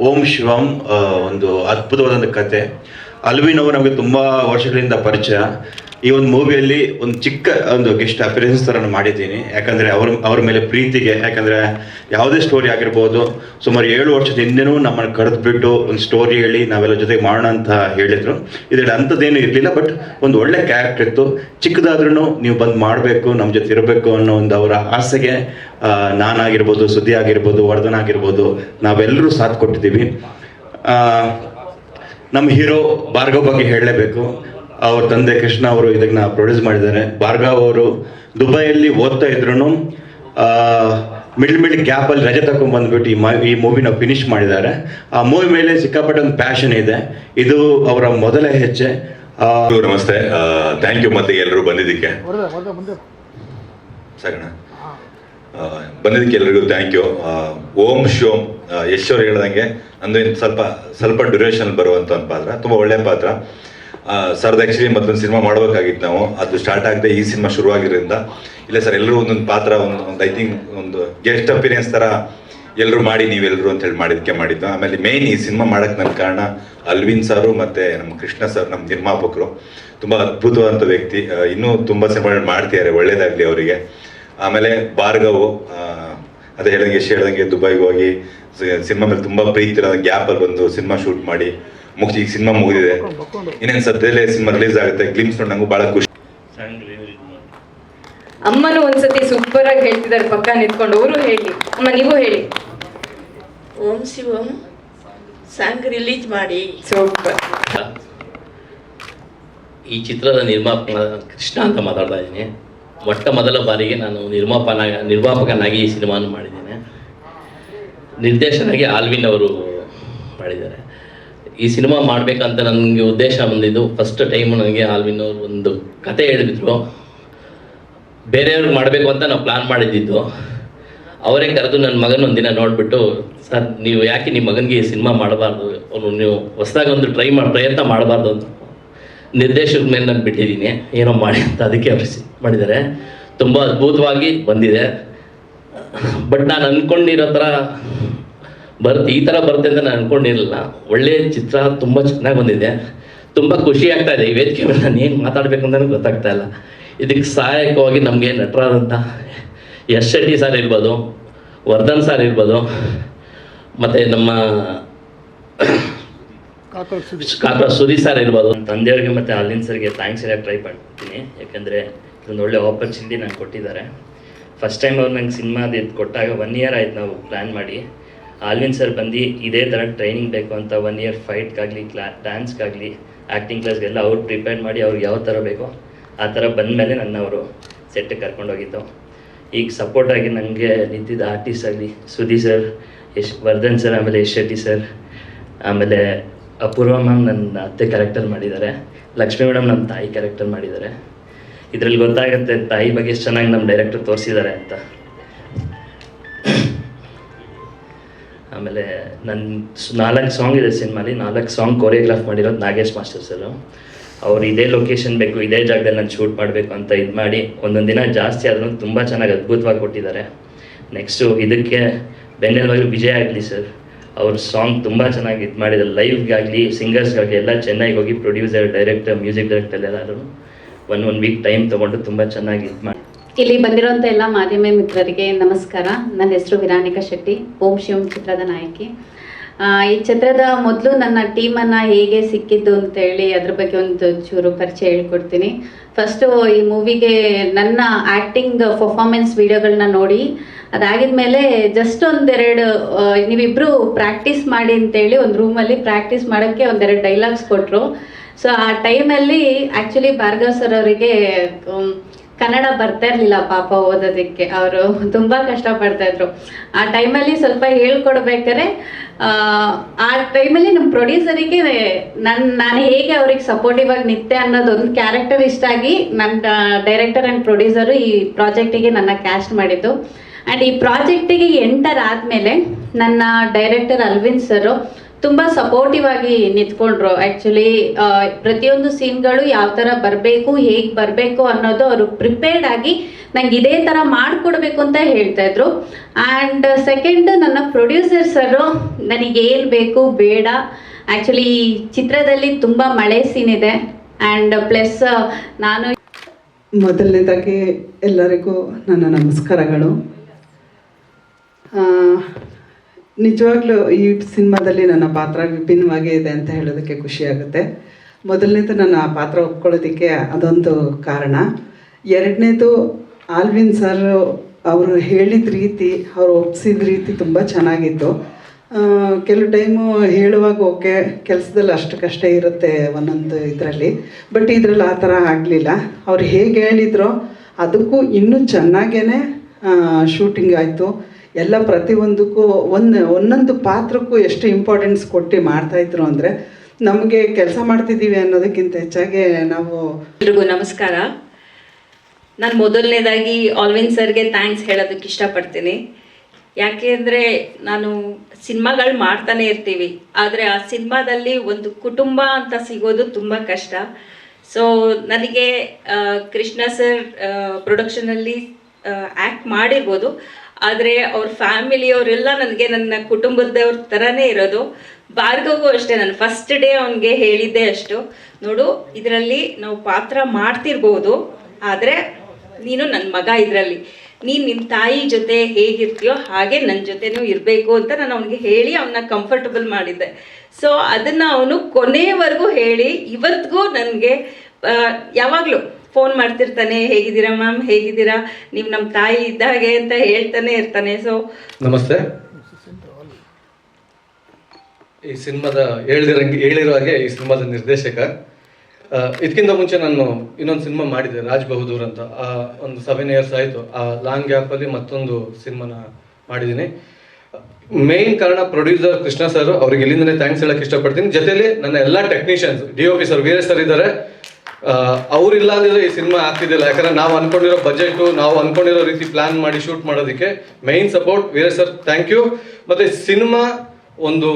ಓಂ ಶಿವಂ ಒಂದು ಅದ್ಭುತವಾದಂಥ ಕತೆ. ಅಲ್ವಿನ್ ಅವರು ನಮಗೆ ತುಂಬ ವರ್ಷಗಳಿಂದ ಪರಿಚಯ. ಈ ಒಂದು ಮೂವಿಯಲ್ಲಿ ಒಂದು ಚಿಕ್ಕ ಒಂದು ಗೆಸ್ಟ್ ಅಪಿಯರೆನ್ಸ್ ಥರ ಮಾಡಿದ್ದೀನಿ. ಯಾಕಂದರೆ ಅವ್ರ ಅವ್ರ ಮೇಲೆ ಪ್ರೀತಿಗೆ, ಯಾಕಂದರೆ ಯಾವುದೇ ಸ್ಟೋರಿ ಆಗಿರ್ಬೋದು, ಸುಮಾರು ಏಳು ವರ್ಷದ ಹಿಂದೆನೂ ನಮ್ಮನ್ನು ಕರೆದುಬಿಟ್ಟು ಒಂದು ಸ್ಟೋರಿ ಹೇಳಿ ನಾವೆಲ್ಲ ಜೊತೆಗೆ ಮಾಡೋಣ ಅಂತ ಹೇಳಿದರು. ಇದರಲ್ಲಿ ಅಂಥದ್ದೇನು ಇರಲಿಲ್ಲ ಬಟ್ ಒಂದು ಒಳ್ಳೆ ಕ್ಯಾರೆಕ್ಟರ್ ಇತ್ತು. ಚಿಕ್ಕದಾದ್ರೂ ನೀವು ಬಂದು ಮಾಡಬೇಕು, ನಮ್ಮ ಜೊತೆ ಇರಬೇಕು ಅನ್ನೋ ಒಂದು ಅವರ ಆಸೆಗೆ ನಾನಾಗಿರ್ಬೋದು, ಸುದ್ದಿ ಆಗಿರ್ಬೋದು, ವರ್ಧನ ಆಗಿರ್ಬೋದು, ನಾವೆಲ್ಲರೂ ಸಾಥ್ ಕೊಟ್ಟಿದ್ದೀವಿ. ನಮ್ಮ ಹೀರೋ ಭಾರ್ಗವ್ ಬಗ್ಗೆ ಹೇಳಲೇಬೇಕು. ಅವ್ರ ತಂದೆ ಕೃಷ್ಣ ಅವರು ಇದನ್ನ ಪ್ರೊಡ್ಯೂಸ್ ಮಾಡಿದ್ದಾರೆ. ಭಾರ್ಗವ್ ಅವರು ದುಬೈಯಲ್ಲಿ ಓದ್ತಾ ಇದ್ರು ಮಿಡ್ಲ್ ಮಿಡ್ಲ್ ಗ್ಯಾಪಲ್ಲಿ ರಜೆ ತಕೊಂಡ್ ಬಂದ್ಬಿಟ್ಟು ಈ ಈ ಮೂವಿನ ಫಿನಿಶ್ ಮಾಡಿದ್ದಾರೆ. ಆ ಮೂವಿ ಮೇಲೆ ಸಿಕ್ಕಾಪಟ್ಟೆ ಒಂದು ಪ್ಯಾಷನ್ ಇದೆ. ಇದು ಅವರ ಮೊದಲ ಹೆಜ್ಜೆ. ಆ, ನಮಸ್ತೆ. ಥ್ಯಾಂಕ್ ಯು ಮತ್ತೆ ಎಲ್ಲರೂ ಬಂದಿದ್ದಕ್ಕೆ. ಸಾಕಣ ಆ, ಬಂದಿದ್ದಕ್ಕೆ ಎಲ್ರಿಗೂ ಥ್ಯಾಂಕ್ ಯು ಓಂ ಶೋಮ್ ಯಶ್ ಅವ್ರು ಹೇಳ್ದಂಗೆ ನಂದು ಸ್ವಲ್ಪ ಸ್ವಲ್ಪ ಡ್ಯೂರೇಷನ್ ಬರುವಂತ ಒಂದು ಪಾತ್ರ ತುಂಬ ಒಳ್ಳೆ ಪಾತ್ರ. ಸರ್ದು ಆ್ಯಕ್ಚುಲಿ ಮತ್ತೊಂದು ಸಿನಿಮಾ ಮಾಡಬೇಕಾಗಿತ್ತು ನಾವು. ಅದು ಸ್ಟಾರ್ಟ್ ಆಗದೆ ಈ ಸಿನಿಮಾ ಶುರುವಾಗಿರೋದ್ರಿಂದ. ಇಲ್ಲ ಸರ್, ಎಲ್ಲರೂ ಒಂದೊಂದು ಪಾತ್ರ, ಒಂದು ಐ ಥಿಂಕ್ ಒಂದು ಗೆಸ್ಟ್ ಅಪಿರಿಯನ್ಸ್ ಥರ ಎಲ್ಲರೂ ಮಾಡಿ ನೀವೆಲ್ಲರೂ ಅಂತ ಹೇಳಿ ಮಾಡಿದ್ದಕ್ಕೆ ಮಾಡಿದ್ದು. ಆಮೇಲೆ ಮೇನ್ ಈ ಸಿನಿಮಾ ಮಾಡಕ್ಕೆ ನನ್ನ ಕಾರಣ ಅಲ್ವಿನ್ ಸಾರು ಮತ್ತೆ ನಮ್ಮ ಕೃಷ್ಣ ಸರ್, ನಮ್ಮ ನಿರ್ಮಾಪಕರು. ತುಂಬ ಅದ್ಭುತವಾದಂಥ ವ್ಯಕ್ತಿ. ಇನ್ನೂ ತುಂಬ ಸಿನಿಮಾಗಳು ಮಾಡ್ತಿದ್ದಾರೆ, ಒಳ್ಳೇದಾಗಲಿ ಅವರಿಗೆ. ಆಮೇಲೆ ಭಾರ್ಗವು ಅದೇ ಹೇಳಿದಂಗೆ ಎಷ್ಟು ಹೇಳ್ದಂಗೆ ದುಬೈಗೆ ಹೋಗಿ ಸಿನಿಮಾ ಮೇಲೆ ತುಂಬ ಪ್ರೀತಿ ಇರೋ ಗ್ಯಾಪಲ್ಲಿ ಬಂದು ಸಿನಿಮಾ ಶೂಟ್ ಮಾಡಿ ಮುಗಿಸಿ ಈಗ ಸಿನಿಮಾ ಮುಗಿದಿದೆ. ಇನ್ನೇನು ಸದ್ಯದಲ್ಲೇ ಸಿನಿಮಾ ರಿಲೀಸ್ ಆಗುತ್ತೆ ಗ್ಲಿಮ್ಸ್ ನೋಡಿ ಬಹಳ ಭಾಳ ಖುಷಿ. ಅಮ್ಮನು ಒಂದ್ಸತಿ ಸೂಪರ್ ಆಗಿ ಹೇಳ್ತಿದ್ದಾರೆ ಪಕ್ಕ ನಿಂತ್ಕೊಂಡು. ಅವರು ಹೇಳಿ. ಅಮ್ಮ ನೀವು ಹೇಳಿ. ಓಂ ಶಿವಂ ಸಾಂಗ್ ರಿಲೀಸ್ ಮಾಡಿ. ಸೂಪರ್ ಈ ಚಿತ್ರದ ನಿರ್ಮಾಪಕ ಕೃಷ್ಣ ಅಂತ ಮಾತಾಡ್ತಾ ಇದ್ದೀನಿ. ಮೊಟ್ಟ ಮೊದಲ ಬಾರಿಗೆ ನಾನು ನಿರ್ಮಾಪನ ನಿರ್ಮಾಪಕನಾಗಿ ಈ ಸಿನಿಮಾನ ಮಾಡಿದ್ದೇನೆ. ನಿರ್ದೇಶನಾಗಿ ಆಲ್ವಿನ್ ಅವರು ಮಾಡಿದ್ದಾರೆ. ಈ ಸಿನಿಮಾ ಮಾಡಬೇಕಂತ ನನಗೆ ಉದ್ದೇಶ ಬಂದಿದ್ದು. ಫಸ್ಟ್ ಟೈಮ್ ನನಗೆ ಆಲ್ವಿನ್ ಅವರು ಒಂದು ಕತೆ ಹೇಳಿದ್ರು. ಬೇರೆಯವ್ರಿಗೆ ಮಾಡಬೇಕು ಅಂತ ನಾವು ಪ್ಲಾನ್ ಮಾಡಿದ್ದಿದ್ದು. ಅವರೇ ಕರೆದು ನನ್ನ ಮಗನ ಒಂದಿನ ನೋಡಿಬಿಟ್ಟು, ಸರ್, ನೀವು ಯಾಕೆ ನಿಮ್ಮ ಮಗನಿಗೆ ಈ ಸಿನಿಮಾ ಮಾಡಬಾರ್ದು? ಅವನು ನೀವು ಹೊಸದಾಗಿ ಒಂದು ಟ್ರೈ ಮಾಡಿ, ಪ್ರಯತ್ನ ಮಾಡಬಾರ್ದು ಅಂತ ನಿರ್ದೇಶಕರ ಮೇಲೆ ನಾನು ಬಿಟ್ಟಿದ್ದೀನಿ. ಏನೋ ಮಾಡಿ ಅಂತ ಅದಕ್ಕೆ ಅವರು ಮಾಡಿದ್ದಾರೆ. ತುಂಬ ಅದ್ಭುತವಾಗಿ ಬಂದಿದೆ. ಬಟ್ ನಾನು ಅಂದ್ಕೊಂಡಿರೋ ಥರ ಬರುತ್ತೆ ಈ ಥರ ಬರುತ್ತೆ ಅಂತ ನಾನು ಅನ್ಕೊಂಡಿರಲಿಲ್ಲ. ಒಳ್ಳೆಯ ಚಿತ್ರ ತುಂಬ ಚೆನ್ನಾಗಿ ಬಂದಿದೆ. ತುಂಬ ಖುಷಿ ಆಗ್ತಾ ಇದೆ. ಈ ವೇದಿಕೆ ಮೇಲೆ ನಾನು ಏನು ಮಾತಾಡಬೇಕು ಅಂತಲೂ ಗೊತ್ತಾಗ್ತಾ ಇಲ್ಲ. ಇದಕ್ಕೆ ಸಹಾಯಕವಾಗಿ ನಮಗೆ ನಟರಾದಂಥ ಯಶ್ ಶೆಟ್ಟಿ ಸರ್ ಇರ್ಬೋದು ವರ್ಧನ್ ಸರ್ ಇರ್ಬೋದು ಮತ್ತು ನಮ್ಮ ಕಾಕ್ರ ಸುದೀಪ್ ಸರ್ ಇರ್ಬೋದು. ನನ್ನ ತಂದೆಯವ್ರಿಗೆ ಮತ್ತು ಅಲ್ಲಿನ ಸರ್ಗೆ ಥ್ಯಾಂಕ್ಸ್ ಹೇಳಕ್ಕೆ ಟ್ರೈ ಮಾಡ್ತೀನಿ. ಯಾಕಂದರೆ ಇದೊಂದು ಒಳ್ಳೆ ಆಪರ್ಚುನಿಟಿ ನಂಗೆ ಕೊಟ್ಟಿದ್ದಾರೆ. ಫಸ್ಟ್ ಟೈಮ್ ಅವ್ರು ನಂಗೆ ಸಿನಿಮಾದ ಇದು ಕೊಟ್ಟಾಗ ಒನ್ ಇಯರ್ ಆಯ್ತು ನಾವು ಪ್ಲ್ಯಾನ್ ಮಾಡಿ. ಆಲ್ವಿನ್ ಸರ್ ಬಂದು ಇದೇ ಥರ ಟ್ರೈನಿಂಗ್ ಬೇಕು ಅಂತ ಒನ್ ಇಯರ್ ಫೈಟ್ಗಾಗಲಿ ಕ್ಲಾ ಡ್ಯಾನ್ಸ್ಗಾಗಲಿ ಆ್ಯಕ್ಟಿಂಗ್ ಕ್ಲಾಸ್ಗೆಲ್ಲ ಅವ್ರು ಪ್ರಿಪೇರ್ ಮಾಡಿ ಅವ್ರಿಗೆ ಯಾವ ಥರ ಬೇಕೋ ಆ ಥರ ಬಂದಮೇಲೆ ನನ್ನ ಅವರು ಸೆಟ್ಟಿಗೆ ಕರ್ಕೊಂಡೋಗಿದ್ದು. ಈಗ ಸಪೋರ್ಟಾಗಿ ನನಗೆ ನಿಂತಿದ್ದ ಆರ್ಟಿಸ್ಟ್ ಆಗಲಿ ಸುಧಿ ಸರ್, ಯಶ್, ವರ್ಧನ್ ಸರ್, ಆಮೇಲೆ ಯಶ್ ಶೆಟ್ಟಿ ಸರ್, ಆಮೇಲೆ ಅಪೂರ್ವ ಮ್ಯಾಮ್ ನನ್ನ ಅತ್ತೆ ಕ್ಯಾರೆಕ್ಟರ್ ಮಾಡಿದ್ದಾರೆ, ಲಕ್ಷ್ಮಿ ಮೇಡಮ್ ನಮ್ಮ ತಾಯಿ ಕ್ಯಾರೆಕ್ಟರ್ ಮಾಡಿದ್ದಾರೆ. ಇದರಲ್ಲಿ ಗೊತ್ತಾಗುತ್ತೆ ತಾಯಿ ಬಗ್ಗೆ ಎಷ್ಟು ಚೆನ್ನಾಗಿ ನಮ್ಮ ಡೈರೆಕ್ಟರ್ ತೋರಿಸಿದ್ದಾರೆ ಅಂತ. ಆಮೇಲೆ ನನ್ನ ನಾಲ್ಕು ಸಾಂಗ್ ಇದೆ ಸಿನಿಮಾಲಿ, ನಾಲ್ಕು ಸಾಂಗ್ ಕೊರಿಯೋಗ್ರಾಫ್ ಮಾಡಿರೋದು ನಾಗೇಶ್ ಮಾಸ್ಟರ್ ಸರ್ ಅವ್ರು ಇದೇ ಲೊಕೇಶನ್ ಬೇಕು, ಇದೇ ಜಾಗದಲ್ಲಿ ನಾನು ಶೂಟ್ ಮಾಡಬೇಕು ಅಂತ ಇದು ಮಾಡಿ ಒಂದೊಂದು ದಿನ ಜಾಸ್ತಿ ಆದ್ರೂ ತುಂಬ ಚೆನ್ನಾಗಿ ಅದ್ಭುತವಾಗಿ ಕೊಟ್ಟಿದ್ದಾರೆ. ನೆಕ್ಸ್ಟು ಇದಕ್ಕೆ ಬೆನ್ನೆಲುವಾಗಿ ವಿಜಯ್ ಆಗಲಿ ಸರ್ ಅವ್ರ ಸಾಂಗ್ ತುಂಬ ಚೆನ್ನಾಗಿ ಇದು ಮಾಡಿದ್ದಾರೆ ಲೈವ್ಗಾಗಲಿ ಸಿಂಗರ್ಸ್ಗಾಗಲಿ ಎಲ್ಲ ಚೆನ್ನೈಗೆ ಹೋಗಿ ಪ್ರೊಡ್ಯೂಸರ್ ಡೈರೆಕ್ಟರ್ ಮ್ಯೂಸಿಕ್ ಡೈರೆಕ್ಟರ್ ಎಲ್ಲರೂ ಒನ್ ಒನ್ ವೀಕ್ ಟೈಮ್ ತೊಗೊಂಡು ತುಂಬ ಚೆನ್ನಾಗಿ ಇದು ಮಾಡಿ ಇಲ್ಲಿ ಬಂದಿರುವಂತ ಎಲ್ಲ ಮಾಧ್ಯಮ ಮಿತ್ರರಿಗೆ ನಮಸ್ಕಾರ. ನನ್ನ ಹೆಸರು ವಿರಾಣಿಕಾ ಶೆಟ್ಟಿ, ಓಂ ಶಿವಂ ಚಿತ್ರದ ನಾಯಕಿ. ಈ ಚಿತ್ರದ ಮೊದಲು ನನ್ನ ಟೀಮನ್ನು ಹೇಗೆ ಸಿಕ್ಕಿದ್ದು ಅಂತೇಳಿ ಅದ್ರ ಬಗ್ಗೆ ಒಂದು ಚೂರು ಪರಿಚಯ ಹೇಳ್ಕೊಡ್ತೀನಿ. ಫಸ್ಟು ಈ ಮೂವಿಗೆ ನನ್ನ ಆ್ಯಕ್ಟಿಂಗ್ ಪರ್ಫಾರ್ಮೆನ್ಸ್ ವಿಡಿಯೋಗಳನ್ನ ನೋಡಿ ಅದಾಗಿದ್ಮೇಲೆ ಜಸ್ಟ್ ಒಂದೆರಡು ನೀವಿಬ್ರು ಪ್ರಾಕ್ಟೀಸ್ ಮಾಡಿ ಅಂತೇಳಿ ಒಂದು ರೂಮಲ್ಲಿ ಪ್ರಾಕ್ಟೀಸ್ ಮಾಡೋಕ್ಕೆ ಒಂದೆರಡು ಡೈಲಾಗ್ಸ್ ಕೊಟ್ಟರು ಸೊ ಆ ಟೈಮಲ್ಲಿ ಆ್ಯಕ್ಚುಲಿ ಭಾರ್ಗವ್ ಸರ್ ಅವರಿಗೆ ಕನ್ನಡ ಬರ್ತಾ ಇರಲಿಲ್ಲ ಪಾಪ ಓದೋದಕ್ಕೆ. ಅವರು ತುಂಬ ಕಷ್ಟಪಡ್ತಾ ಇದ್ರು. ಆ ಟೈಮಲ್ಲಿ ಸ್ವಲ್ಪ ಹೇಳ್ಕೊಡ್ಬೇಕಾರೆ ಆ, ಆ ಟೈಮಲ್ಲಿ ನಮ್ಮ ಪ್ರೊಡ್ಯೂಸರಿಗೆ ನನ್ನ ನಾನು ಹೇಗೆ ಅವ್ರಿಗೆ ಸಪೋರ್ಟಿವ್ ಆಗಿ ನಿತ್ಯ ಅನ್ನೋದು ಒಂದು ಕ್ಯಾರೆಕ್ಟರ್ ಇಷ್ಟ ಆಗಿ ನನ್ನ ಡೈರೆಕ್ಟರ್ ಆ್ಯಂಡ್ ಪ್ರೊಡ್ಯೂಸರು ಈ ಪ್ರಾಜೆಕ್ಟಿಗೆ ನನ್ನ ಕ್ಯಾಸ್ಟ್ ಮಾಡಿದ್ದು. ಆ್ಯಂಡ್ ಈ ಪ್ರಾಜೆಕ್ಟಿಗೆ ಎಂಟರ್ ಆದಮೇಲೆ ನನ್ನ ಡೈರೆಕ್ಟರ್ ಅಲ್ವಿನ್ ಸರು ತುಂಬ ಸಪೋರ್ಟಿವ್ ಆಗಿ ನಿಂತ್ಕೊಂಡ್ರು. ಆ್ಯಕ್ಚುಲಿ ಪ್ರತಿಯೊಂದು ಸೀನ್ಗಳು ಯಾವ ಥರ ಬರಬೇಕು, ಹೇಗೆ ಬರಬೇಕು ಅನ್ನೋದು ಅವರು ಪ್ರಿಪೇರ್ಡ್ ಆಗಿ ನಂಗೆ ಇದೇ ಥರ ಮಾಡಿಕೊಡ್ಬೇಕು ಅಂತ ಹೇಳ್ತಾ ಇದ್ರು. ಆ್ಯಂಡ್ ಸೆಕೆಂಡ್ ನನ್ನ ಪ್ರೊಡ್ಯೂಸರ್ ಸರು ನನಗೆ ಏನು ಬೇಕು ಬೇಡ. ಆ್ಯಕ್ಚುಲಿ ಈ ಚಿತ್ರದಲ್ಲಿ ತುಂಬ ಮಳೆ ಸೀನ್ ಇದೆ. ಆ್ಯಂಡ್ ಪ್ಲಸ್ ನಾನು ಮೊದಲನೇದಾಗಿ ಎಲ್ಲರಿಗೂ ನನ್ನ ನಮಸ್ಕಾರಗಳು. ನಿಜವಾಗ್ಲೂ ಈ ಸಿನಿಮಾದಲ್ಲಿ ನನ್ನ ಪಾತ್ರ ವಿಭಿನ್ನವಾಗಿ ಇದೆ ಅಂತ ಹೇಳೋದಕ್ಕೆ ಖುಷಿಯಾಗುತ್ತೆ ಮೊದಲನೇದು ನನ್ನ ಆ ಪಾತ್ರ ಒಪ್ಕೊಳ್ಳೋದಕ್ಕೆ ಅದೊಂದು ಕಾರಣ. ಎರಡನೇದು ಆಲ್ವಿನ್ ಸರ್ ಅವರು ಹೇಳಿದ ರೀತಿ, ಅವರು ಒಪ್ಸಿದ ರೀತಿ ತುಂಬ ಚೆನ್ನಾಗಿತ್ತು. ಕೆಲವು ಟೈಮು ಹೇಳುವಾಗ ಓಕೆ, ಕೆಲಸದಲ್ಲಿ ಅಷ್ಟಕ್ಕಷ್ಟೇ ಇರುತ್ತೆ ಒಂದೊಂದು ಇದರಲ್ಲಿ. ಬಟ್ ಇದರಲ್ಲಿ ಆ ಥರ ಆಗಲಿಲ್ಲ. ಅವ್ರು ಹೇಗೆ ಹೇಳಿದ್ರೋ, ಅದಕ್ಕೂ ಇನ್ನೂ ಚೆನ್ನಾಗೇ ಶೂಟಿಂಗ್ ಆಯಿತು. ಎಲ್ಲ ಪ್ರತಿಯೊಂದಕ್ಕೂ ಒಂದು, ಒಂದೊಂದು ಪಾತ್ರಕ್ಕೂ ಎಷ್ಟು ಇಂಪಾರ್ಟೆನ್ಸ್ ಕೊಟ್ಟು ಮಾಡ್ತಾಯಿದ್ರು ಅಂದರೆ ನಮಗೆ ಕೆಲಸ ಮಾಡ್ತಿದ್ದೀವಿ ಅನ್ನೋದಕ್ಕಿಂತ ಹೆಚ್ಚಾಗಿ ನಾವು ಎಲ್ರಿಗೂ ನಮಸ್ಕಾರ. ನಾನು ಮೊದಲನೇದಾಗಿ ಆಲ್ವಿನ್ ಸರ್ಗೆ ಥ್ಯಾಂಕ್ಸ್ ಹೇಳೋದಕ್ಕೆ ಇಷ್ಟಪಡ್ತೀನಿ. ಯಾಕೆ ಅಂದರೆ ನಾನು ಸಿನಿಮಾಗಳು ಮಾಡ್ತಾನೆ ಇರ್ತೀವಿ. ಆದರೆ ಆ ಸಿನಿಮಾದಲ್ಲಿ ಒಂದು ಕುಟುಂಬ ಅಂತ ಸಿಗೋದು ತುಂಬ ಕಷ್ಟ. ಸೊ ನನಗೆ ಕೃಷ್ಣ ಸರ್ ಪ್ರೊಡಕ್ಷನಲ್ಲಿ ಆ್ಯಕ್ಟ್ ಮಾಡಿರ್ಬೋದು. ಆದರೆ ಅವ್ರ ಫ್ಯಾಮಿಲಿಯವರೆಲ್ಲ ನನಗೆ ನನ್ನ ಕುಟುಂಬದವ್ರ ಥರನೇ ಇರೋದು. ಭಾರ್ಗವ್ಗೂ ಅಷ್ಟೇ, ನಾನು ಫಸ್ಟ್ ಡೇ ಅವನಿಗೆ ಹೇಳಿದ್ದೆ ಅಷ್ಟು. ನೋಡು, ಇದರಲ್ಲಿ ನಾವು ಪಾತ್ರ ಮಾಡ್ತಿರ್ಬೋದು, ಆದರೆ ನೀನು ನನ್ನ ಮಗ ಇದರಲ್ಲಿ. ನೀನು ನಿಮ್ಮ ತಾಯಿ ಜೊತೆ ಹೇಗಿರ್ತೀಯೋ ಹಾಗೆ ನನ್ನ ಜೊತೆನೂ ಇರಬೇಕು ಅಂತ ನಾನು ಅವನಿಗೆ ಹೇಳಿ ಅವನ್ನ ಕಂಫರ್ಟಬಲ್ ಮಾಡಿದ್ದೆ. ಸೊ ಅದನ್ನು ಅವನು ಕೊನೆಯವರೆಗೂ ಹೇಳಿ ಇವತ್ತಿಗೂ ನನಗೆ ಯಾವಾಗಲೂ ಫೋನ್ ಮಾಡ್ತಿರ್ತಾನೆ ಹೇಗಿದ್ದೀರಾ ಮ್ಯಾಮ್ ಹೇಗಿದ್ದೀರಾ? ನೀವು ನಮ್ಮ ತಾಯಿ ಇದ್ದಾಗೆ ಅಂತ ಹೇಳ್ತಾನೆ ಇರ್ತಾನೆ. ಸೊ ನಮಸ್ತೆ. ಈ ಸಿನಿಮಾದ ಹೇಳಿದಿರಂಗೆ ಹೇಳಿರೋ ಹಾಗೆ ಈ ಸಿನಿಮಾದ ನಿರ್ದೇಶಕ. ಇದಕ್ಕಿಂತ ಮುಂಚೆ ನಾನು ಇನ್ನೊಂದು ಸಿನಿಮಾ ಮಾಡಿದ್ದೆ ರಾಜ್ ಬಹದ್ದೂರ್ ಅಂತ. ಆ, ಒಂದು ಸೆವೆನ್ ಇಯರ್ಸ್ ಆಯಿತು. ಆ ಲಾಂಗ್ ಗ್ಯಾಪಲ್ಲಿ ಮತ್ತೊಂದು ಸಿನಿಮಾನ ಮಾಡಿದ್ದೀನಿ. ಮೇನ್ ಕಾರಣ ಪ್ರೊಡ್ಯೂಸರ್ ಕೃಷ್ಣ ಸರ್ ಅವ್ರಿಗೆ ಇಲ್ಲಿಂದನೇ ಥ್ಯಾಂಕ್ಸ್ ಹೇಳಕ್ ಇಷ್ಟಪಡ್ತೀನಿ. ಜೊತೆಲಿ ನನ್ನ ಎಲ್ಲ technicians D O P sir Veeresh sir ಇದ್ದಾರೆ. ಅವ್ರಿಲ್ಲ ಅಂದಿದ್ರೆ ಈ ಸಿನಿಮಾ ಆಗ್ತಿದ್ದಿಲ್ಲ. ಯಾಕಂದ್ರೆ ನಾವು ಅನ್ಕೊಂಡಿರೋ ಬಜೆಟ್ ನಾವು ಅನ್ಕೊಂಡಿರೋ ರೀತಿ ಪ್ಲಾನ್ ಮಾಡಿ ಶೂಟ್ ಮಾಡೋದಕ್ಕೆ main support Veeresh sir thank you ಮತ್ತೆ ಸಿನಿಮಾ ಒಂದು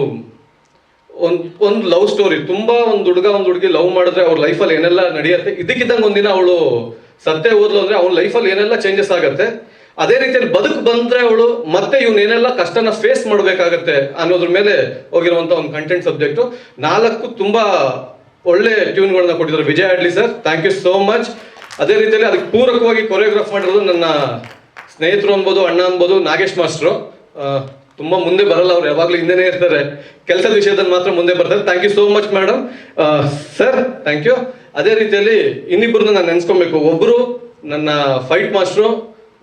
ಒಂದು ಒಂದು ಲವ್ ಸ್ಟೋರಿ ತುಂಬಾ ಒಂದು ಹುಡುಗ ಒಂದು ಹುಡುಗಿ ಲವ್ ಮಾಡಿದ್ರೆ ಅವ್ರ ಲೈಫಲ್ಲಿ ಏನೆಲ್ಲ ನಡೆಯುತ್ತೆ, ಇದಕ್ಕಿದ್ದಂಗೆ ಒಂದಿನ ಅವಳು ಸತ್ಯ ಓದ್ಲು ಅಂದ್ರೆ ಅವ್ನ ಲೈಫಲ್ಲಿ ಏನೆಲ್ಲ ಚೇಂಜಸ್ ಆಗುತ್ತೆ, ಅದೇ ರೀತಿಯಲ್ಲಿ ಬದುಕು ಬಂದ್ರೆ ಅವಳು ಮತ್ತೆ ಇವ್ನ ಏನೆಲ್ಲ ಕಷ್ಟನ ಫೇಸ್ ಮಾಡಬೇಕಾಗತ್ತೆ ಅನ್ನೋದ್ರ ಮೇಲೆ ಹೋಗಿರುವಂತ ಒಂದು ಕಂಟೆಂಟ್ ಸಬ್ಜೆಕ್ಟ್ ನಾಲ್ಕು ತುಂಬಾ ಒಳ್ಳೆ ಟ್ಯೂನ್ಗಳನ್ನ ಕೊಟ್ಟಿದ್ದಾರೆ. Vijay Adli sir thank you so much ಅದೇ ರೀತಿಯಲ್ಲಿ ಅದಕ್ಕೆ ಪೂರಕವಾಗಿ ಕೊರಿಯೋಗ್ರಾಫ್ ಮಾಡಿರೋದು ನನ್ನ ಸ್ನೇಹಿತರು ಅನ್ಬೋದು ಅಣ್ಣ ಅನ್ಬೋದು ನಾಗೇಶ್ ಮಾಸ್ಟ್ರು. ತುಂಬ ಮುಂದೆ ಬರಲ್ಲ ಅವ್ರು, ಯಾವಾಗಲೂ ಹಿಂದೆನೇ ಇರ್ತಾರೆ. ಕೆಲಸದ ವಿಷಯದಲ್ಲಿ ಮಾತ್ರ ಮುಂದೆ ಬರ್ತಾರೆ. Thank you so much madam sir thank you ಅದೇ ರೀತಿಯಲ್ಲಿ ಇನ್ನಿಬ್ಬರನ್ನ ನಾನು ನೆನ್ಸ್ಕೊಬೇಕು. ಒಬ್ರು ನನ್ನ ಫೈಟ್ ಮಾಸ್ಟ್ರು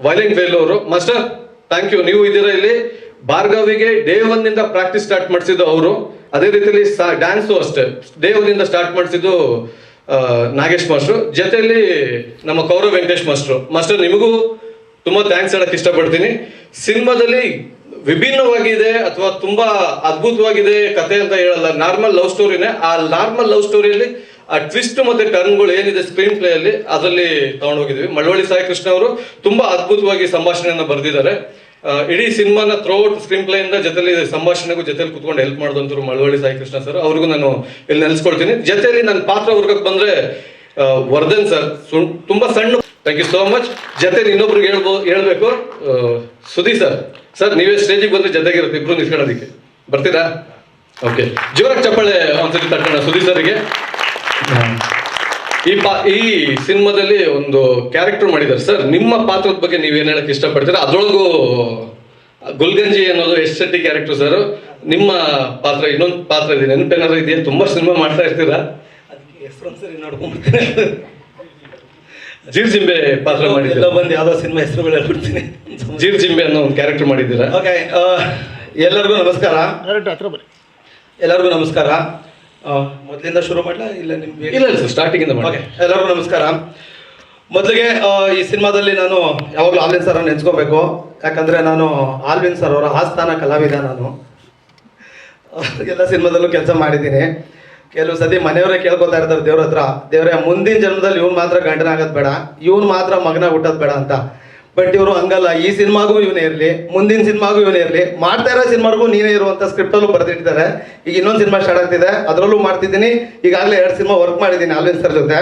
ವೈಲೆಂಟ್ ವೇಲ್ ಅವರು. ಮಾಸ್ಟರ್ ಥ್ಯಾಂಕ್ ಯು ನೀವು ಇದ್ದೀರಾ ಇಲ್ಲಿ? ಭಾರ್ಗವಿಗೆ ಡೇ ಒನ್ ಇಂದ ಪ್ರಾಕ್ಟೀಸ್ ಸ್ಟಾರ್ಟ್ ಮಾಡಿಸಿದ್ದು ಅವರು. ಅದೇ ರೀತಿಯಲ್ಲಿ ಡ್ಯಾನ್ಸು ಅಷ್ಟೇ. ಡೇ ಒನ್ ಇಂದ ಸ್ಟಾರ್ಟ್ ಮಾಡಿಸಿದ್ದು ನಾಗೇಶ್ ಮಾಸ್ಟ್ರು ಜೊತೆಯಲ್ಲಿ ನಮ್ಮ ಕೌರವ್ ವೆಂಕಟೇಶ್ ಮಾಸ್ಟ್ರು ಮಾಸ್ಟರ್ ನಿಮಗೂ ತುಂಬಾ ಥ್ಯಾಂಕ್ಸ್ ಹೇಳಕ್ ಇಷ್ಟಪಡ್ತೀನಿ. ಸಿನಿಮಾದಲ್ಲಿ ವಿಭಿನ್ನವಾಗಿದೆ ಅಥವಾ ತುಂಬಾ ಅದ್ಭುತವಾಗಿದೆ ಕತೆ ಅಂತ ಹೇಳಲ್ಲ, ನಾರ್ಮಲ್ ಲವ್ ಸ್ಟೋರಿನೇ. ಆ ನಾರ್ಮಲ್ ಲವ್ ಸ್ಟೋರಿಯಲ್ಲಿ ಆ ಟ್ವಿಸ್ಟ್ ಮತ್ತೆ ಟರ್ನ್ಗಳು ಏನಿದೆ ಸ್ಕ್ರೀನ್ ಪ್ಲೇ ಅಲ್ಲಿ, ಅದರಲ್ಲಿ ತಗೊಂಡೋಗಿದ್ವಿ. ಮಳವಳ್ಳಿ ಸಾಯಿ ಕೃಷ್ಣ ಅವರು ತುಂಬಾ ಅದ್ಭುತವಾಗಿ ಸಂಭಾಷಣೆಯನ್ನು ಬರೆದಿದ್ದಾರೆ. ಇಡೀ ಸಿನಿಮಾನ ಥ್ರೋಔಟ್ ಸ್ಕ್ರೀನ್ ಪ್ಲೇ ಇಂದ ಜೊತೆಲಿ ಸಂಭಾಷಣೆಗೂ ಜೊತೆಲಿ ಕುತ್ಕೊಂಡು ಹೆಲ್ಪ್ ಮಾಡಿದಂತರು ಮಳವಳ್ಳಿ ಸಾಯಿ ಕೃಷ್ಣ ಸರ್ ಅವ್ರಿಗೂ ನಾನು ಇಲ್ಲಿ ನೆನೆಸ್ಕೊಳ್ತೀನಿ. ಜೊತೆಲಿ ನನ್ನ ಪಾತ್ರ ವರ್ಗಕ್ಕೆ ಬಂದ್ರೆ ವರ್ಧನ್ ಸರ್ ತುಂಬಾ ಸಣ್ಣ ಥ್ಯಾಂಕ್ ಯು ಸೋ ಮಚ್ ಜೊತೆ ಇನ್ನೊಬ್ರಿಗೆ ಹೇಳ್ಬೋ ಹೇಳ್ಬೇಕು. ಸುಧಿ ಸರ್ ಸರ್ ನೀವೇ ಸ್ಟೇಜಿಗೆ ಬಂದ್ರೆ ಜೊತೆಗಿರುತ್ತೆ, ಇಬ್ರು ನಿಂತ್ಕೊಳ್ಳೋದಕ್ಕೆ ಬರ್ತೀರಾ? ಓಕೆ ಜೋರಾಗಿ ಚಪ್ಪಾಳೆ ಒಂದ್ಸಲಿ ತಟ್ಟೋಣ ಸುಧಿ ಸರ್ಗೆ ಈ ಪಾ ಈ ಸಿನಿಮಾದಲ್ಲಿ ಒಂದು ಕ್ಯಾರೆಕ್ಟರ್ ಮಾಡಿದ್ದಾರೆ. ಸರ್ ನಿಮ್ಮ ಪಾತ್ರದ ಬಗ್ಗೆ ನೀವು ಏನು ಹೇಳಕ್ ಇಷ್ಟಪಡ್ತೀರಾ? ಅದ್ರೊಳಗೂ ಗುಲ್ಗಂಜಿ ಅನ್ನೋದು ಎಸ್ ಶೆಟ್ಟಿ ಕ್ಯಾರೆಕ್ಟರ್ ಸರ್ ನಿಮ್ಮ ಪಾತ್ರ ಇನ್ನೊಂದು ಪಾತ್ರ ಇದೆ. ನೆನಪೇನಾದ್ರು ಇದೆಯಾ? ತುಂಬಾ ಸಿನಿಮಾ ಮಾಡ್ತಾ ಇರ್ತೀರಾ? ಜೀರ್ಜಿಂಬೆ ಪಾತ್ರ ಮಾಡಿದ್ದೀರಾ? ಬಂದು ಯಾವ್ದೋ ಸಿನಿಮಾ ಹೆಸರುಗಳು ಹೇಳ್ಬಿಡ್ತೀನಿ. ಜೀರ್ಜಿಂಬೆ ಅನ್ನೋ ಒಂದು ಕ್ಯಾರೆಕ್ಟರ್ ಮಾಡಿದ್ದೀರಾ? ಓಕೆ ಎಲ್ಲರಿಗೂ ನಮಸ್ಕಾರ. ಎಲ್ಲರಿಗೂ ನಮಸ್ಕಾರ. ಮೊದ್ಲಿಂದ ಶುರು ಮಾಡ್ಲಾ? ಇಲ್ಲ ನಿಮ್ಗೆ ಇಲ್ಲ ಸರ್ ಸ್ಟಾರ್ಟಿಂಗ್ ಇಂದ ಮಾಡಿ ಓಕೆ ಎಲ್ಲರಿಗೂ ನಮಸ್ಕಾರ. ಮೊದಲಿಗೆ ಈ ಸಿನಿಮಾದಲ್ಲಿ ನಾನು ಯಾವಾಗಲೂ ಆಲ್ವಿನ್ ಸರ್ ನೆನ್ಸ್ಕೋಬೇಕು. ಯಾಕಂದ್ರೆ ನಾನು ಆಲ್ವಿನ್ ಸರ್ ಅವರ ಆಸ್ಥಾನ ಕಲಾವಿದ ನಾನು. ಎಲ್ಲ ಸಿನಿಮಾದಲ್ಲೂ ಕೆಲಸ ಮಾಡಿದ್ದೀನಿ. ಕೆಲವು ಸತಿ ಮನೆಯವರೇ ಕೇಳ್ಕೊತಾ ಇರ್ತಾರೆ ದೇವ್ರ ಹತ್ರ. ದೇವ್ರೆ ಮುಂದಿನ ಜನ್ಮದಲ್ಲಿ ಇವ್ನು ಮಾತ್ರ ಗಂಡನಾಗೋದು ಬೇಡ. ಇವ್ನು ಮಾತ್ರ ಮಗನ ಹುಟ್ಟೋದು ಬೇಡ ಅಂತ. ಬಟ್ ಇವರು ಹಂಗಲ್ಲ. ಈ ಸಿನಿಮಾಗೂ ಇವನೇ ಇರಲಿ ಮುಂದಿನ ಸಿನಿಮಾಗೂ ಇವನೇ ಇರಲಿ ಮಾಡ್ತಾ ಇರೋ ಸಿನಿಮಾಗೂ ನೀನೇ ಇರುವಂತ ಸ್ಕ್ರಿಪ್ಟಲ್ಲೂ ಬರೆದಿಟ್ಟಿದ್ದಾರೆ. ಈಗ ಇನ್ನೊಂದು ಸಿನಿಮಾ ಸ್ಟಾರ್ಟ್ ಆಗ್ತಿದೆ ಅದರಲ್ಲೂ ಮಾಡ್ತಿದ್ದೀನಿ. ಈಗಾಗಲೇ ಎರಡು ಸಿನಿಮಾ ವರ್ಕ್ ಮಾಡಿದ್ದೀನಿ ಆಲ್ವಿನ್ ಸರ್ ಜೊತೆ.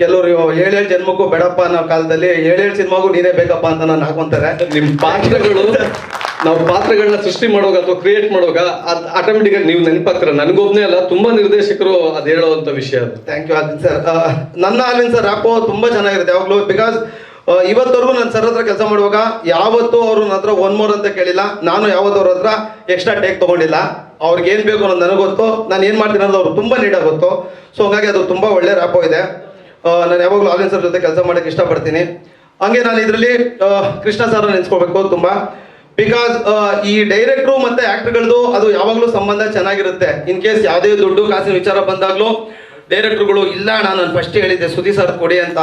ಕೆಲವರು ಏಳೇಳು ಜನ್ಮಕ್ಕೂ ಬೇಡಪ್ಪ ಅನ್ನೋ ಕಾಲದಲ್ಲಿ ಏಳೇಳು ಸಿನಿಮಾಗೂ ನೀನೇ ಬೇಕಪ್ಪ ಅಂತ ನಾನು ಹಾಕೊಂತಾರೆ. ನಿಮ್ಮ ಪಾತ್ರಗಳು ನಾವು ಪಾತ್ರಗಳನ್ನ ಸೃಷ್ಟಿ ಮಾಡುವಾಗ ಅಥವಾ ಕ್ರಿಯೇಟ್ ಮಾಡುವಾಗ ಅದು ಆಟೋಮೆಟಿಕ್ ಆಗಿ ನೀವು ನೆನಪಾಗ್ತೀರ. ನನಗೊಬ್ನೇ ಅಲ್ಲ ತುಂಬಾ ನಿರ್ದೇಶಕರು ಅದು ಹೇಳುವಂತ ವಿಷಯ ಅದು. ಥ್ಯಾಂಕ್ ಯು ಆಲ್ವಿನ್ ಸರ್ ನನ್ನ ಆಲ್ವಿನ್ ಸರ್ ಆಪೋ ತುಂಬ ಚೆನ್ನಾಗಿರುತ್ತೆ. ಯಾವಾಗಲೂ ಬಿಕಾಸ್ ಇವತ್ತವರೆಗೂ ನಾನು ಸರ್ ಹತ್ರ ಕೆಲಸ ಮಾಡುವಾಗ ಯಾವತ್ತೂ ಅವರು ನನ್ನ ಹತ್ರ ಒನ್ ಮೋರ್ ಅಂತ ಕೇಳಿಲ್ಲ. ನಾನು ಯಾವತ್ತೂ ಅವ್ರ ಹತ್ರ ಎಕ್ಸ್ಟ್ರಾ ಟೇಕ್ ತೊಗೊಂಡಿಲ್ಲ. ಅವ್ರಿಗೆ ಏನು ಬೇಕು ಅನ್ನೋದು ನನಗೆ ಗೊತ್ತು. ನಾನು ಏನು ಮಾಡ್ತೀನಿ ಅನ್ನೋದು ಅವ್ರು ತುಂಬ ನೀಡಾಗಿ ಗೊತ್ತು. ಸೊ ಹಂಗಾಗಿ ಅದು ತುಂಬ ಒಳ್ಳೆ ರ್ಯಾಪೋ ಇದೆ ನಾನು ಯಾವಾಗಲೂ ಆಲಿನ್ ಸರ್ ಜೊತೆ ಕೆಲಸ ಮಾಡೋಕ್ಕೆ ಇಷ್ಟಪಡ್ತೀನಿ. ಹಂಗೆ ನಾನು ಇದರಲ್ಲಿ ಕೃಷ್ಣ ಸರ್ ನೆನೆಸ್ಕೋಬೇಕು ತುಂಬ. ಬಿಕಾಸ್ ಈ ಡೈರೆಕ್ಟ್ರು ಮತ್ತೆ ಆ್ಯಕ್ಟ್ರ್ಗಳದ್ದು ಅದು ಯಾವಾಗಲೂ ಸಂಬಂಧ ಚೆನ್ನಾಗಿರುತ್ತೆ. ಇನ್ ಕೇಸ್ ಯಾವುದೇ ದುಡ್ಡು, ಕಾಸಿನ ವಿಚಾರ ಬಂದಾಗಲೂ ಡೈರೆಕ್ಟರ್ಗಳು, ಇಲ್ಲ, ನಾನು ಫಸ್ಟ್ ಹೇಳಿದ್ದೆ, ಸುದೀಪ್ ಸರ್ ಕೊಡಿ ಅಂತ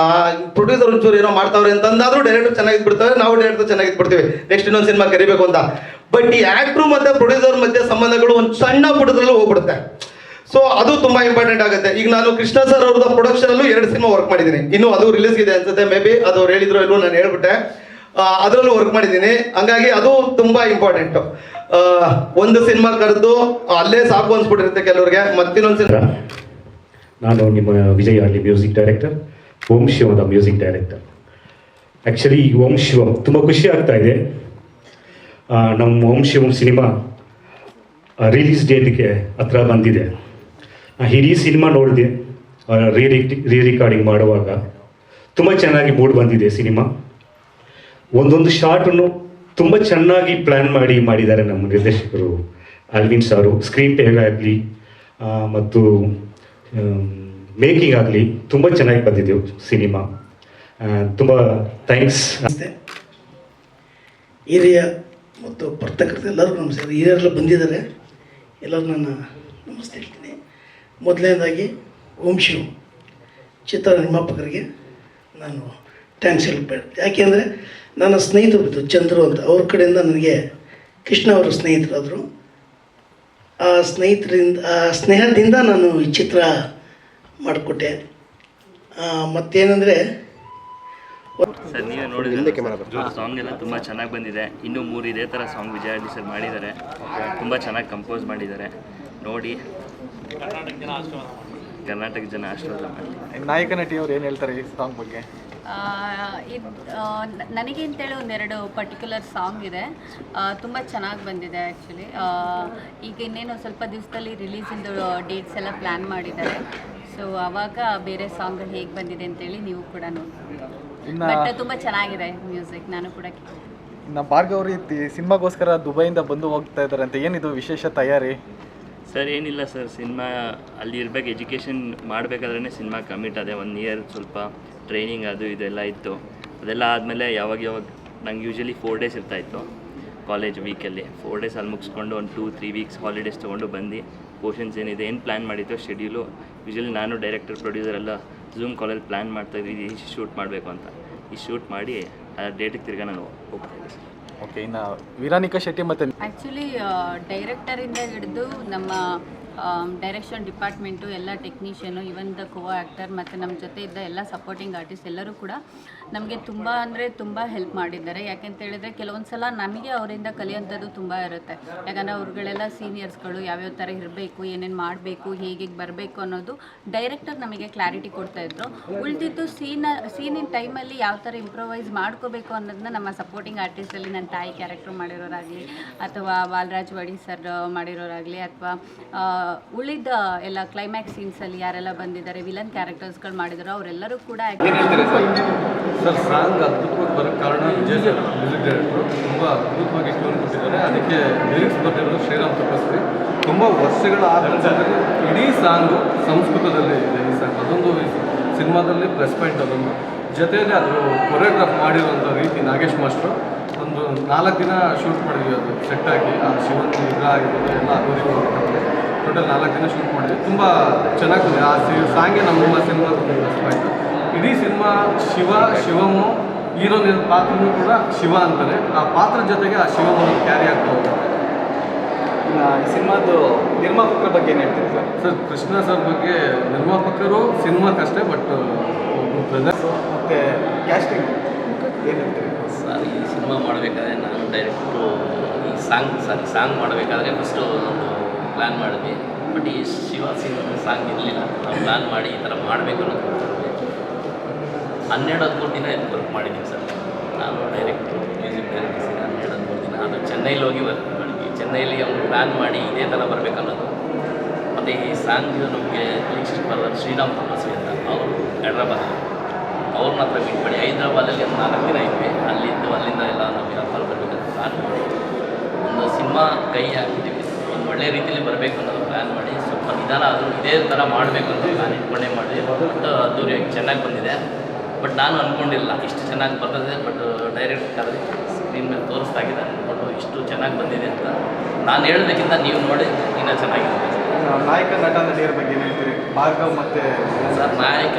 ಪ್ರೊಡ್ಯೂಸರ್ ಒಂಚೂರು ಏನೋ ಮಾಡ್ತಾವ್ರೆ ಅಂತ ಅಂದಾದ್ರೂ ಡೈರೆಕ್ಟರ್ ಚೆನ್ನಾಗಿ ಬಿಡ್ತಾರೆ, ನಾವು ಡೈರೆಕ್ಟರ್ ಚೆನ್ನಾಗಿ ಬಿಡ್ತೀವಿ. ನೆಕ್ಸ್ಟ್ ಇನ್ನೊಂದು ಸಿನಿಮಾ ಕರಿಬೇಕು ಅಂತ. ಬಟ್ ಈ ಆಕ್ಟ್ರು ಮತ್ತೆ ಪ್ರೊಡ್ಯೂಸರ್ ಮಧ್ಯೆ ಸಂಬಂಧಗಳು ಒಂದು ಸಣ್ಣ ಪುಟದಲ್ಲೂ ಹೋಗ್ಬಿಡುತ್ತೆ. ಸೊ ಅದು ತುಂಬಾ ಇಂಪಾರ್ಟೆಂಟ್ ಆಗುತ್ತೆ. ಈಗ ನಾನು ಕೃಷ್ಣ ಸರ್ ಅವ್ರದ ಪ್ರೊಡಕ್ಷನ್ ಅಲ್ಲೂ ಎರಡು ಸಿನಿಮಾ ವರ್ಕ್ ಮಾಡಿದ್ದೀನಿ. ಇನ್ನು ಅದು ರಿಲೀಸ್ ಇದೆ ಅನ್ಸುತ್ತೆ ಮೇ ಬಿ ಅದು ಅವ್ರು ಹೇಳಿದ್ರು ಎಲ್ಲೂ ನಾನು ಹೇಳ್ಬಿಟ್ಟೆ. ಅದರಲ್ಲೂ ವರ್ಕ್ ಮಾಡಿದ್ದೀನಿ. ಹಂಗಾಗಿ ಅದು ತುಂಬಾ ಇಂಪಾರ್ಟೆಂಟ್ ಒಂದು ಸಿನಿಮಾ ಕರೆದು ಅಲ್ಲೇ ಸಾಕು ಅನ್ಸ್ಬಿಟ್ಟಿರುತ್ತೆ ಕೆಲವ್ರಿಗೆ. ಮತ್ತಿನ್ನೊಂದು ಸಿನಿಮಾ ನಾನು ನಿಮ್ಮ ವಿಜಯ್ ಅಲ್ಲಿ music director Om ಶಿವದ music director actually Om Shiva ತುಂಬ ಖುಷಿ ಆಗ್ತಾ ಇದೆ. ನಮ್ಮ ಓಂ ಶಿವಂ ಸಿನಿಮಾ ರಿಲೀಸ್ ಡೇಟ್ಗೆ ಹತ್ರ ಬಂದಿದೆ. ಆ ಇಡೀ ಸಿನಿಮಾ ನೋಡಿದೆ ರೀ ರೀ ರಿಕಾರ್ಡಿಂಗ್ ಮಾಡುವಾಗ. ತುಂಬ ಚೆನ್ನಾಗಿ ಮೂಡ್ ಬಂದಿದೆ ಸಿನಿಮಾ. ಒಂದೊಂದು ಶಾರ್ಟನ್ನು ತುಂಬ ಚೆನ್ನಾಗಿ ಪ್ಲ್ಯಾನ್ ಮಾಡಿ ಮಾಡಿದ್ದಾರೆ ನಮ್ಮ ನಿರ್ದೇಶಕರು. ಅಲ್ವಿನ್ ಸಾರು ಸ್ಕ್ರೀನ್ ಪ್ಲೇ ಆಗಲಿ ಮತ್ತು ಮೇಕಿಂಗ್ ಆಗಲಿ ತುಂಬ ಚೆನ್ನಾಗಿ ಬಂದಿದ್ದೆವು ಸಿನಿಮಾ. ತುಂಬ ಥ್ಯಾಂಕ್ಸ್. ಹಿರಿಯ ಮತ್ತು ಪರ್ತಕರ್ತ ಎಲ್ಲರೂ ನಮಸ್ಕಾರ. ಹಿರಿಯರೆಲ್ಲ ಬಂದಿದ್ದಾರೆ. ಎಲ್ಲರೂ ನಾನು ನಮಸ್ತೆ ಹೇಳ್ತೀನಿ. ಮೊದಲನೇದಾಗಿ ಓಂ ಶಿವ್. ಚಿತ್ರ ನಿರ್ಮಾಪಕರಿಗೆ ನಾನು ಥ್ಯಾಂಕ್ಸ್ ಹೇಳ್ಬೇಡ ಯಾಕೆಂದರೆ ನನ್ನ ಸ್ನೇಹಿತರು ಚಂದ್ರು ಅಂತ. ಅವ್ರ ಕಡೆಯಿಂದ ನನಗೆ ಕೃಷ್ಣ ಅವರ ಸ್ನೇಹಿತರಾದರು. ಸ್ನೇಹಿತರಿಂದ ಆ ಸ್ನೇಹದಿಂದ ನಾನು ಈ ಚಿತ್ರ ಮಾಡಿಕೊಟ್ಟೆ. ಮತ್ತೇನೆಂದರೆ ಸರ್ ನೀವು ನೋಡಿದ್ರೆ ಸಾಂಗ್ ಎಲ್ಲ ತುಂಬ ಚೆನ್ನಾಗಿ ಬಂದಿದೆ. ಇನ್ನೂ ಮೂರು ಇದೇ ಥರ ಸಾಂಗ್ ವಿಜಯ ಸರ್ ಮಾಡಿದ್ದಾರೆ. ತುಂಬ ಚೆನ್ನಾಗಿ ಕಂಪೋಸ್ ಮಾಡಿದ್ದಾರೆ. ನೋಡಿ. ಕರ್ನಾಟಕ ಜನ ಆಶೀರ್ವಾದ ಮಾಡಿ ನಾಯಕ ನಟಿಯವರು ಏನು ಹೇಳ್ತಾರೆ ಈ ಸಾಂಗ್ ಬಗ್ಗೆ? ಇದು ನನಗೆ ಅಂತೇಳಿ ಒಂದೆರಡು ಪರ್ಟಿಕ್ಯುಲರ್ ಸಾಂಗ್ ಇದೆ. ತುಂಬ ಚೆನ್ನಾಗಿ ಬಂದಿದೆ ಆ್ಯಕ್ಚುಲಿ ಈಗ ಇನ್ನೇನು ಸ್ವಲ್ಪ ದಿವಸದಲ್ಲಿ ರಿಲೀಸಿಂದು ಡೇಟ್ಸ್ ಎಲ್ಲ ಪ್ಲ್ಯಾನ್ ಮಾಡಿದ್ದಾರೆ. ಸೊ ಆವಾಗ ಬೇರೆ ಸಾಂಗ್ ಹೇಗೆ ಬಂದಿದೆ ಅಂತೇಳಿ ನೀವು ಕೂಡ ನೋಡಿ ಬಟ್ ತುಂಬ ಚೆನ್ನಾಗಿದೆ ಮ್ಯೂಸಿಕ್ ನಾನು ಕೂಡ. ನಮ್ಮ ಭಾರ್ಗವ್ ಅವರು ಈ ಸಿನಿಮಾಗೋಸ್ಕರ ದುಬೈಯಿಂದ ಬಂದು ಹೋಗ್ತಾ ಇದ್ದಾರೆ ಅಂತ ಏನಿದು ವಿಶೇಷ ತಯಾರಿ? ಸರ್ ಏನಿಲ್ಲ ಸರ್. ಸಿನಿಮಾ ಅಲ್ಲಿ ಇರ್ಬೇಕು. ಎಜುಕೇಷನ್ ಮಾಡಬೇಕಾದ್ರೆ ಸಿನಿಮಾ ಕಮಿಟ್ ಅದೇ ಒನ್ ಇಯರ್ ಸ್ವಲ್ಪ ಟ್ರೈನಿಂಗ್ ಅದು ಇದೆಲ್ಲ ಇತ್ತು. ಅದೆಲ್ಲ ಆದಮೇಲೆ ಯಾವಾಗ ಯಾವಾಗ ನಂಗೆ ಯೂಶಲಿ ಫೋರ್ ಡೇಸ್ ಇರ್ತಾಯಿತ್ತು ಕಾಲೇಜ್ ವೀಕಲ್ಲಿ ಫೋರ್ ಡೇಸ್ ಅಲ್ಲಿ ಮುಗಿಸ್ಕೊಂಡು ಒಂದು ಟೂ ತ್ರೀ ವೀಕ್ಸ್ ಹಾಲಿಡೇಸ್ ತೊಗೊಂಡು ಬಂದು ಪೋರ್ಷನ್ಸ್ ಏನಿದೆ ಏನು ಪ್ಲ್ಯಾನ್ ಮಾಡಿತ್ತು ಶೆಡ್ಯೂಲು ಯೂಶಲಿ ನಾನು ಡೈರೆಕ್ಟರ್ ಪ್ರೊಡ್ಯೂಸರ್ ಎಲ್ಲ ಝೂಮ್ ಕಾಲಲ್ಲಿ ಪ್ಲ್ಯಾನ್ ಮಾಡ್ತಾಯಿದ್ವಿ ಈ ಶೂಟ್ ಮಾಡಬೇಕು ಅಂತ. ಈ ಶೂಟ್ ಮಾಡಿ ಆ ಡೇಟಿಗೆ ತಿರ್ಗಾ ನಾನು ಹೋಗ್ತಾ ಇದ್ದೆ. ಸರ್ ಓಕೆ ಇನ್ನು ವೀರಾನಿಕಾ ಶೆಟ್ಟಿ ಮತ್ತೆ ಆ್ಯಕ್ಚುಲಿ ಡೈರೆಕ್ಟರಿಂದ ಹಿಡಿದು ನಮ್ಮ ಡೈರೆಕ್ಷನ್ ಡಿಪಾರ್ಟ್ಮೆಂಟು ಎಲ್ಲ technician even the co actor ಮತ್ತು ನಮ್ಮ ಜೊತೆ ಇದ್ದ ಎಲ್ಲ ಸಪೋರ್ಟಿಂಗ್ ಆರ್ಟಿಸ್ಟ್ ಎಲ್ಲರೂ ಕೂಡ ನಮಗೆ ತುಂಬ ಅಂದರೆ ತುಂಬ ಹೆಲ್ಪ್ ಮಾಡಿದ್ದಾರೆ. ಯಾಕೆಂತ ಹೇಳಿದ್ರೆ ಕೆಲವೊಂದು ಸಲ ನಮಗೆ ಅವರಿಂದ ಕಲಿಯೋಂಥದ್ದು ತುಂಬ ಇರುತ್ತೆ. ಯಾಕಂದರೆ ಅವ್ರುಗಳೆಲ್ಲ ಸೀನಿಯರ್ಸ್ಗಳು ಯಾವ್ಯಾವ ಥರ ಇರಬೇಕು, ಏನೇನು ಮಾಡಬೇಕು ಹೇಗೆ ಬರಬೇಕು ಅನ್ನೋದು ಡೈರೆಕ್ಟರ್ ನಮಗೆ ಕ್ಲಾರಿಟಿ ಕೊಡ್ತಾಯಿದ್ರು ಉಳಿದಿದ್ದು ಸೀನ ಸೀನಿನ ಟೈಮಲ್ಲಿ ಯಾವ ಥರ ಇಂಪ್ರೊವೈಸ್ ಮಾಡ್ಕೋಬೇಕು ಅನ್ನೋದನ್ನ ನಮ್ಮ ಸಪೋರ್ಟಿಂಗ್ ಆರ್ಟಿಸ್ಟಲ್ಲಿ ನನ್ನ ತಾಯಿ ಕ್ಯಾರೆಕ್ಟರ್ ಮಾಡಿರೋರಾಗಲಿ, ಅಥವಾ ಬಾಲರಾಜ್ ವಡಿ ಸರ್ ಮಾಡಿರೋರಾಗಲಿ, ಅಥವಾ ಉಳಿದ ಎಲ್ಲ ಕ್ಲೈಮ್ಯಾಕ್ಸ್ ಸೀನ್ಸಲ್ಲಿ ಯಾರೆಲ್ಲ ಬಂದಿದ್ದಾರೆ ವಿಲನ್ ಕ್ಯಾರೆಕ್ಟರ್ಸ್ಗಳು ಮಾಡಿದ್ರು ಅವರೆಲ್ಲರೂ ಕೂಡ ಸರ್? ಸಾಂಗ್ ಅದ್ಭುತವಾಗಿ ಬರೋಕ್ಕೆ ಕಾರಣ ವಿಜಯ್ ಸರ್ ಮ್ಯೂಸಿಕ್ ಡೈರೆಕ್ಟರು ತುಂಬ ಅದ್ಭುತವಾಗಿ ಟ್ಯೂನ್ ಕೊಟ್ಟಿದ್ದಾರೆ. ಅದಕ್ಕೆ ಲಿರಿಕ್ಸ್ ಬರೆದಿರೋದು ಶ್ರೀರಾಮ್ ತಪಸ್ವಿ. ತುಂಬ ವರ್ಷಗಳ ಆಧಾರದಲ್ಲಿ ಇಡೀ ಸಾಂಗು ಸಂಸ್ಕೃತದಲ್ಲಿ ಇದೆ ಈ ಸಾಂಗ್. ಅದೊಂದು ಸಿನಿಮಾದಲ್ಲಿ ಪ್ಲಸ್ ಪಾಯಿಂಟ್ ಅದೊಂದು. ಜೊತೆಯಲ್ಲಿ ಅದು ಕೊರಿಯೋಗ್ರಾಫ್ ಮಾಡಿರುವಂಥ ರೀತಿ ನಾಗೇಶ್ ಮಾಸ್ಟ್ರು. ಒಂದು ನಾಲ್ಕು ದಿನ ಶೂಟ್ ಮಾಡಿದ್ವಿ ಅದು ಸೆಟ್ ಆಗಿ. ಆ ಶಿವನ್ ಇದ್ರ ಆಗಿರ್ಬೋದು ಎಲ್ಲ ಟೋಟಲ್ ನಾಲ್ಕು ಜನ ಶೂಟ್ ಮಾಡಿದ್ವಿ. ತುಂಬ ಚೆನ್ನಾಗಿ ಬಂದಿದೆ ಆ ಸಿ ಸಾಂಗೆ ನಮ್ಮ ಸಿನಿಮಾ ಆಯಿತು ಇಡೀ ಸಿನಿಮಾ ಶಿವ ಶಿವಮು ಹೀರೋನ ಪಾತ್ರನೂ ಕೂಡ ಶಿವ ಅಂತಾರೆ. ಆ ಪಾತ್ರ ಜೊತೆಗೆ ಆ ಶಿವಮನ್ನು ಕ್ಯಾರಿ ಆಗ್ತಾ ಈ ಸಿನಿಮಾದು ನಿರ್ಮಾಪಕರ ಬಗ್ಗೆ ಏನು ಹೇಳ್ತೀರಿ ಸರ್? ಸರ್ ಕೃಷ್ಣ ಸರ್ ಬಗ್ಗೆ ನಿರ್ಮಾಪಕರು ಸಿನಿಮಾಕ್ಕಷ್ಟೇ ಬಟ್ ಬ್ರದರ್ಸು ಮತ್ತು ಕ್ಯಾಸ್ಟಿಂಗ್ ಏನು ಹೇಳ್ತೀರಿ? ಸರ್ ಈ ಸಿನಿಮಾ ಮಾಡಬೇಕಾದ್ರೆ ನಾನು ಡೈರೆಕ್ಟು ಈ ಸಾಂಗ್ ಸಾರಿ ಸಾಂಗ್ ಮಾಡಬೇಕಾದ್ರೆ ಫಸ್ಟು ಒಂದು ಪ್ಲ್ಯಾನ್ ಮಾಡಿದ್ವಿ. ಬಟ್ ಈ ಶಿವ ಸಿಂಗ್ ಸಾಂಗ್ ಇರಲಿಲ್ಲ. ನಾವು ಪ್ಲ್ಯಾನ್ ಮಾಡಿ ಈ ಥರ ಮಾಡಬೇಕು ಅನ್ನೋದು ಹನ್ನೆರಡು, ಹದಿಮೂರು ದಿನ ಇದು ವರ್ಕ್ ಮಾಡಿದ್ದೀನಿ ಸರ್. ನಾನು ಡೈರೆಕ್ಟ್ ಮ್ಯೂಸಿಕ್ ಡೈರೆಕ್ಟರ್ ಸೇರಿ ಹನ್ನೆರಡು, ಹದಿಮೂರು ದಿನ. ಅದು ಚೆನ್ನೈಲಿ ಹೋಗಿ ವರ್ಕ್ ಮಾಡಿದ್ವಿ ಚೆನ್ನೈಲಿ ಅವ್ನು ಪ್ಲ್ಯಾನ್ ಮಾಡಿ ಇದೇ ಥರ ಬರಬೇಕನ್ನೋದು ಮತ್ತು ಈ ಸಾಂಗ್ ನಮಗೆ ನೆಕ್ಸ್ಟ್ ಬರೋದು ಶ್ರೀರಾಮ್ ತಪಸ್ವಿ ಅಂತ. ಅವರು ಹೈದ್ರಾಬಾದ್ ಅವ್ರ ಮಾತ್ರ ಮೀಟ್ ಮಾಡಿ. ಹೈದ್ರಾಬಾದಲ್ಲಿ ಒಂದು ನಾಲ್ಕು ದಿನ ಇದ್ವಿ. ಅಲ್ಲಿದ್ದು ಅಲ್ಲಿಂದ ಎಲ್ಲ ನಾವು ಯಾವ ಬರಬೇಕಂತ ಪ್ಲ್ಯಾನ್ ಮಾಡಿ ಒಂದು ಸಿನಿಮಾ ಕೈ ಹಾಕಿದ್ದೀವಿ ಒಳ್ಳೆ ರೀತಿಯಲ್ಲಿ ಬರಬೇಕು ಅನ್ನೋದು ಪ್ಲ್ಯಾನ್ ಮಾಡಿ. ಸ್ವಲ್ಪ ನಿಧಾನ ಆದರೂ ಇದೇ ಥರ ಮಾಡಬೇಕು ಅಂತ ನಾನು ಇಟ್ಕೊಂಡೇ ಮಾಡಿ ಬಟ್ ಅದ್ದೂರಿಯಾಗಿ ಚೆನ್ನಾಗಿ ಬಂದಿದೆ. ಬಟ್ ನಾನು ಅಂದ್ಕೊಂಡಿಲ್ಲ ಇಷ್ಟು ಚೆನ್ನಾಗಿ ಬರ್ತದೆ. ಬಟ್ ಡೈರೆಕ್ಟ್ ಕರೆದು ಸ್ಕ್ರೀನ್ ಮೇಲೆ ತೋರಿಸ್ದಾಗಿದೆ ಅಂದ್ಕೊಂಡು ಇಷ್ಟು ಚೆನ್ನಾಗಿ ಬಂದಿದೆ ಅಂತ ನಾನು ಹೇಳೋದಕ್ಕಿಂತ ನೀವು ನೋಡಿ ಇನ್ನೂ ಚೆನ್ನಾಗಿದೆ. ನಾಯಕ ನಟ ನಟಿಯರ ಬಗ್ಗೆ ಏನು ಹೇಳ್ತೀರಿ? ಭಾರ್ಗವ್ ಮತ್ತು ಸರ್ ನಾಯಕ